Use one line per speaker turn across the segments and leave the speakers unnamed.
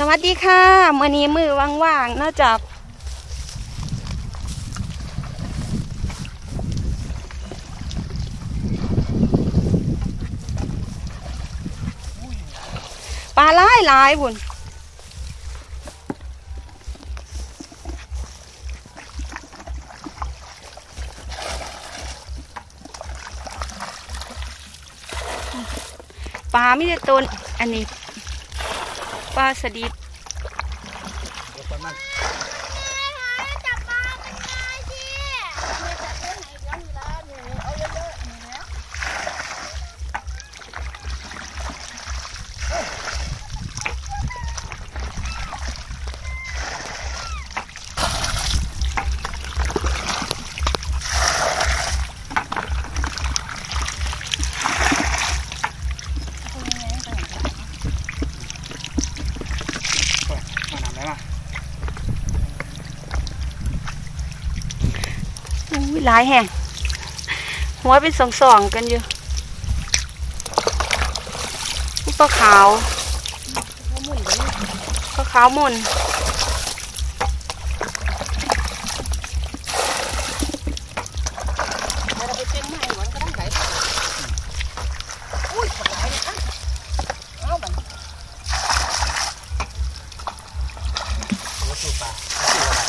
สวัสดีค่ะมื่อนี้มือว่างๆนอกจากปลาหลายหลายบุญปลาไม่ได้ต้นอันนี้ ปลาสดิด
จับปลาเป็นไงสิเนี่ยจับเรื่องไหนเดี๋ยวมีละหนูเอาเยอะๆหนูแล้ว
มาหนำไหมวะ
อุ้ยหลายแห่งหัวเป็นสองสองกันอยู่อุ๊ยปลาขาวปลาขาวหมุน
ปเต้นใหม่วันก็ต้องไหล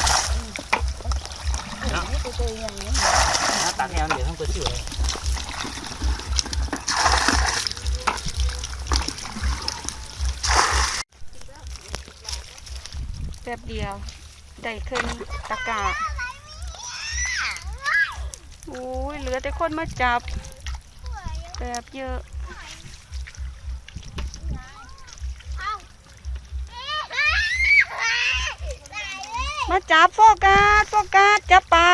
า ตัวตัวอย่างนี้
หน้าตาแนวเดี๋ยวต้องตัวชื่อเลย
แป๊บเดียว ได้ขึ้นตะกาอุ้ยเหลือแต่คนมาจับ แบบเยอะ มาจับโฟกัสโฟกัสจับปลา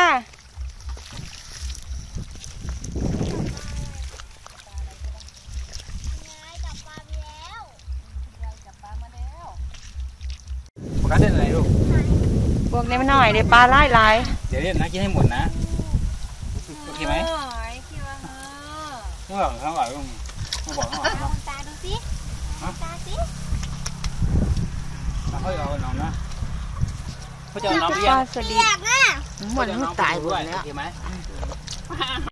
โฟกัสเล่นอะไรลูก
พวกนี้มันหน่อยเดี๋ยวปลาไล่หลาย
เดี๋ยวเล่นนะกินให้หมดนะ โอเคไหม
คิดว่าเออ
ไม่บอกเขาบอกลุงไม่บอกเขาบอก
เอาตาดูสิตาสิ
เขาเอาน้องนะ เขาจะเอาน้อง
ป
เลี้ยง
ลาสลิด
อยากอะ
เหมือนตายหมดแล้ว โอเคไหม